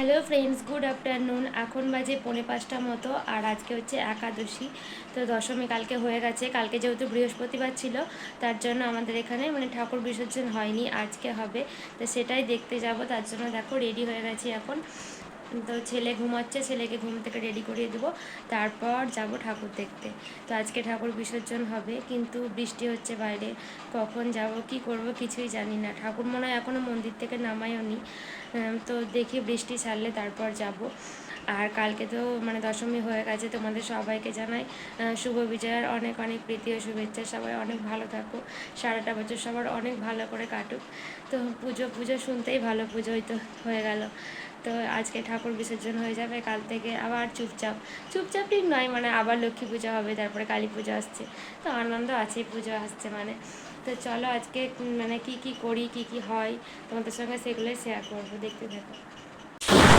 Hello friends, good afternoon. এখন বাজে পৌনে পাঁচটা মতো, আর আজকে হচ্ছে একাদশী। তো দশমী কালকে হয়ে গেছে। কালকে যেহেতু বৃহস্পতিবার ছিল, তার জন্য আমাদের এখানে মানে ঠাকুর বিসর্জন হয়নি, আজকে হবে। তো সেটাই দেখতে যাব, তার জন্য দেখো রেডি হয়ে গেছি এখন। তো ছেলে ঘুমাচ্ছে, ছেলেকে ঘুম থেকে রেডি করিয়ে দেবো। তারপর যাব ঠাকুর দেখতে। তো আজকে ঠাকুর বিসর্জন হবে, কিন্তু বৃষ্টি হচ্ছে বাইরে। কখন যাব, কি করব কিছুই জানি না। ঠাকুর মনে হয় এখনও মন্দির থেকে নামায়ও নি তো দেখি বৃষ্টি ছাড়লে তারপর যাব। আর কালকে তো মানে দশমী হয়ে গেছে, তোমাদের সবাইকে জানাই শুভ বিজয়ার অনেক অনেক প্রীতি ও শুভেচ্ছা। সবাই অনেক ভালো থাকো। সারাটা বছর সবার অনেক ভালো করে কাটুক। তো পুজো পুজো শুনতেই ভালো পুজোই তো হয়ে গেল। তো আজকে ঠাকুর বিসর্জন হয়ে যাবে কাল থেকে আবার চুপচাপ। চুপচাপ ঠিক নয় মানে আবার লক্ষ্মী পুজো হবে তারপরে কালী পুজো আসছে। তো আনন্দ আছেই পুজো আসছে মানে। তো চলো আজকে মানে কি কি করি কি কি হয় তোমাদের সঙ্গে সেগুলোই শেয়ার করব দেখতে থাকো।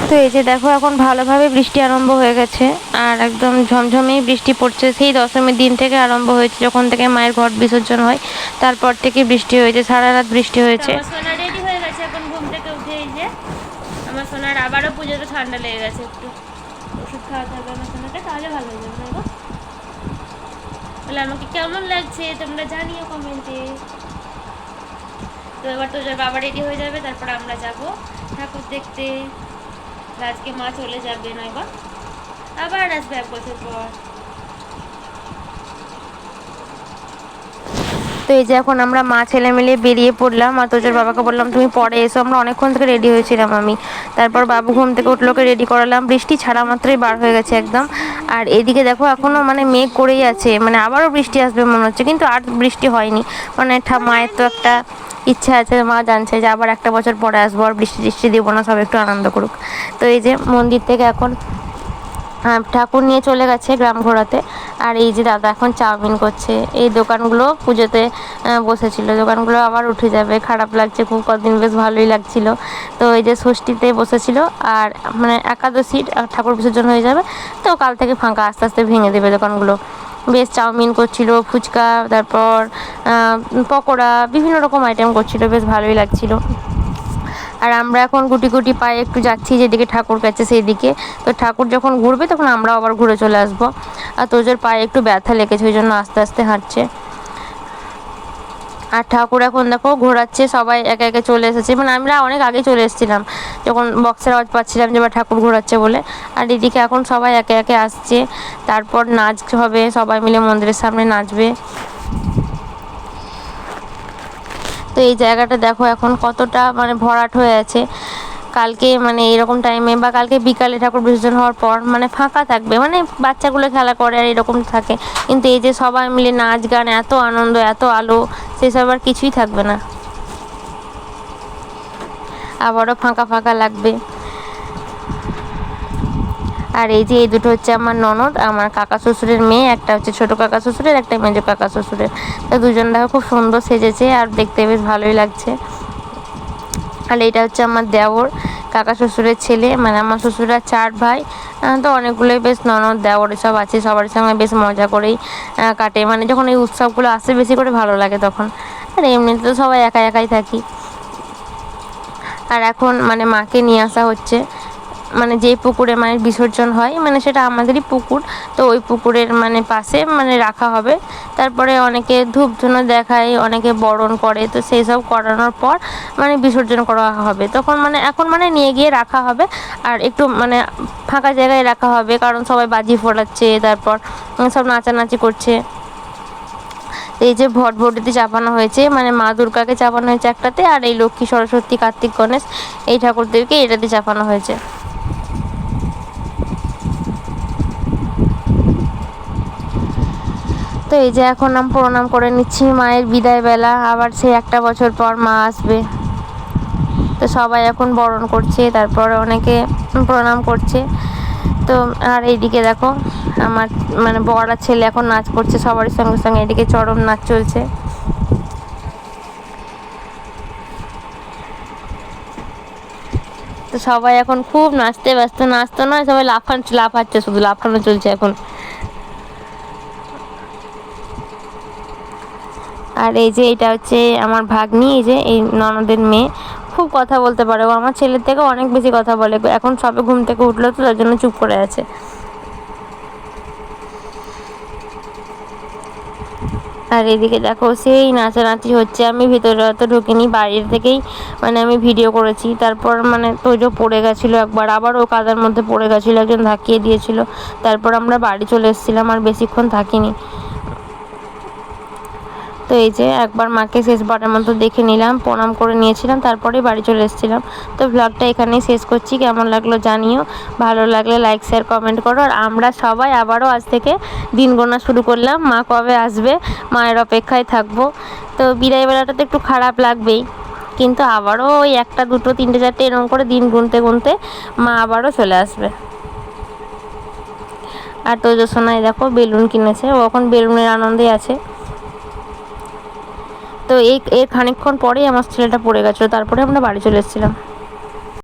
তো এই যে দেখো এখন ভালোভাবে বৃষ্টি আরম্ভ হয়ে গেছে আর একদম ঝমঝমেই বৃষ্টি পড়ছে। সেই দশমীর দিন থেকে আরম্ভ হয়েছে যখন থেকে মায়ের ঘট বিসর্জন হয় তারপর থেকে বৃষ্টি হয়েছে সারা রাত বৃষ্টি হয়েছে আমার সোনা রেডি হয়ে গেছে এখন ঘুম থেকে উঠে এই যে আমার সোনার আবারও পুজোতে ঠান্ডা লেগে গেছে একটু। ওষুধ খাওয়াতে হবে আমার সঙ্গে তাহলে ভালো হয়ে যাবে গো? তাহলে আমাকে কেমন লাগছে তোমরা জানিও কমেন্টে। তো এবার তো বাবা রেডি হয়ে যাবে, তারপর আমরা যাব ঠাকুর দেখতে। আজকে মা চলে যাবে নয় বা আবার আসবে এক বছর পর। তো এই যে এখন আমরা মা, ছেলে মিলে বেরিয়ে পড়লাম আর তোজোর বাবাকে বললাম, তুমি পরে এসো। আমরা অনেকক্ষণ থেকে রেডি হয়েছিলাম আমি। তারপর বাবু ঘুম থেকে উঠলোকে রেডি করালাম। বৃষ্টি ছাড়া মাত্রই বার হয়ে গেছে একদম। আর এদিকে দেখো, এখনও মানে মেঘ করেই আছে। মানে আবারও বৃষ্টি আসবে মনে হচ্ছে, কিন্তু আর বৃষ্টি হয়নি। মানে মায়ের তো একটা ইচ্ছা আছে, মা জানছে যে আবার একটা বছর পরে আসব, আর বৃষ্টি টিষ্টি দিব না, সব একটু আনন্দ করুক। তো এই যে মন্দির থেকে এখন ঠাকুর নিয়ে চলে গেছে গ্রাম ঘোরাতে। আর এই যে দাদা এখন চাউমিন করছে। এই দোকানগুলো পুজোতে বসেছিল। দোকানগুলো আবার উঠে যাবে। খারাপ লাগছে খুব কদিন বেশ ভালোই লাগছিল। তো এই যে ষষ্ঠীতে বসেছিল। আর মানে একাদশীর আহ, ঠাকুর বিসর্জন হয়ে যাবে। তো কাল থেকে ফাঁকা আস্তে আস্তে ভেঙে দেবে দোকানগুলো। বেশ চাউমিন করছিল ফুচকা তারপর পকোড়া বিভিন্ন রকম আইটেম করছিল। বেশ ভালোই লাগছিল। আর আমরা এখন গুটি গুটি পায়ে একটু যাচ্ছি যেদিকে ঠাকুর কাছে সেই দিকে তো ঠাকুর যখন ঘুরবে তখন আমরা আবার ঘুরে চলে আসব। আর তোজোর পায়ে একটু ব্যথা লেগেছে, ওই জন্য আস্তে আস্তে হাঁটছে। আর ঠাকুর এখন দেখো ঘোরাচ্ছে, সবাই একে একে চলে এসেছে। মানে আমরা অনেক আগে চলে এসেছিলাম, যখন বক্সের আওয়াজ পাচ্ছিলাম যে এবার ঠাকুর ঘোরাচ্ছে বলে। আর এদিকে এখন সবাই একে একে আসছে, তারপর নাচ হবে, সবাই মিলে মন্দিরের সামনে নাচবে। তো এই জায়গাটা দেখো এখন কতটা মানে ভরাট হয়ে আছে। কালকে মানে এরকম টাইমে বা কালকে বিকালে ঠাকুর বিসর্জন হওয়ার পর মানে ফাঁকা থাকবে মানে বাচ্চাগুলো খেলা করে আর এরকম থাকে। কিন্তু এই যে সবাই মিলে নাচ গান, এত আনন্দ, এত আলো, সেসব আর কিছুই থাকবে না। আবারও ফাঁকা ফাঁকা লাগবে। আর এই যে এই দুটো হচ্ছে আমার ননদ, আমার কাকা শ্বশুরের মেয়ে, একটা হচ্ছে ছোট কাকা শ্বশুরের, একটা মেজো কাকা শ্বশুরের। তো দুজন দেখো খুব সুন্দর সেজেছে আর দেখতে বেশ ভালোই লাগছে। আর এটা হচ্ছে আমার দেওর, কাকা শ্বশুরের ছেলে মানে আমার শ্বশুরা চার ভাই। তো অনেকগুলোই বেশ ননদ, দেওর সব আছে, সবার সঙ্গে বেশ মজা করেই কাটে। মানে যখন এই উৎসবগুলো আসে বেশি করে ভালো লাগে তখন। আর এমনিতে তো সবাই একা একাই থাকি। আর এখন মানে মাকে নিয়ে আসা হচ্ছে। মানে যেই পুকুরে মানে বিসর্জন হয় মানে সেটা আমাদেরই পুকুর। তো ওই পুকুরের মানে পাশে মানে রাখা হবে। তারপরে অনেকে ধূপ ধুনো দেখায়, অনেকে বরণ করে। তো সেই সব করানোর পর মানে বিসর্জন করা হবে। তখন মানে এখন মানে নিয়ে গিয়ে রাখা হবে। আর একটু মানে ফাঁকা জায়গায় রাখা হবে, কারণ সবাই বাজি ফোটাচ্ছে, তারপর সব নাচানাচি করছে। এই যে ভটভটিতে চাপানো হয়েছে মানে মা দুর্গাকে চাপানো হয়েছে একটাতে, আর এই লক্ষ্মী সরস্বতী কার্তিক গণেশ, এই ঠাকুরদেরকে এটাতে চাপানো হয়েছে। তো এই যে এখন আমি প্রণাম করে নিচ্ছি মায়ের বিদায় বেলা। আবার সেই একটা বছর পর মা আসবে। তো সবাই এখন বরণ করছে, তারপরে অনেকে প্রণাম করছে। তো আর এইদিকে দেখো, আমার মানে বড় ছেলে এখন নাচ করছে, সবার সঙ্গে সঙ্গে এদিকে চরম নাচ চলছে। তো সবাই এখন খুব নাচতে ব্যস্ত নাচতো নয়, সবাই লাফান লাফাচ্ছে, শুধু লাফানো চলছে এখন। আর এই যে এটা হচ্ছে আমার ভাগ্নি, এই যে এই ননদের মেয়ে। খুব কথা বলতে পারে। ও আমার ছেলের থেকে অনেক বেশি কথা বলে। এখন সবে ঘুম থেকে উঠল তো, তার জন্য চুপ করে আছে। আর এদিকে দেখো, সেই নাচানাচি হচ্ছে। আমি ভেতরে অত ঢুকিনি বাইরের থেকেই মানে আমি ভিডিও করেছি। তারপর মানে তোজো পড়ে গেছিল একবার। আবার ও কাদার মধ্যে পড়ে গেছিল, একজন ধাক্কিয়ে দিয়েছিল। তারপর আমরা বাড়ি চলে এসেছিলাম, আর বেশিক্ষণ থাকিনি। তো এই যে একবার মাকে শেষবারের মতো দেখে নিলাম, প্রণাম করে নিয়েছিলাম, তারপরে বাড়ি চলে এসেছিলাম। তো ব্লগটা এখানেই শেষ করছি, কেমন লাগল জানিও। ভালো লাগলে লাইক শেয়ার কমেন্ট করো। আর আমরা সবাই আবারও আজ থেকে দিন গোনা শুরু করলাম। মা কবে আসবে? মায়ের অপেক্ষায় থাকব। তো বিদায় বেলাটা তো একটু খারাপ লাগবেই। কিন্তু আবারও ওই একটা, দুটো, তিনটে, চারটে এরকম করে দিন গুনতে গুনতে মা আবারও চলে আসবে। আর তোজো সোনাই দেখো বেলুন কিনেছে। ও এখন বেলুনের আনন্দে আছে। তো এই এর খানিকক্ষণ পরেই আমার ছেলেটা পড়ে গেছিল তারপরে আমরা বাড়ি চলে এসেছিলাম।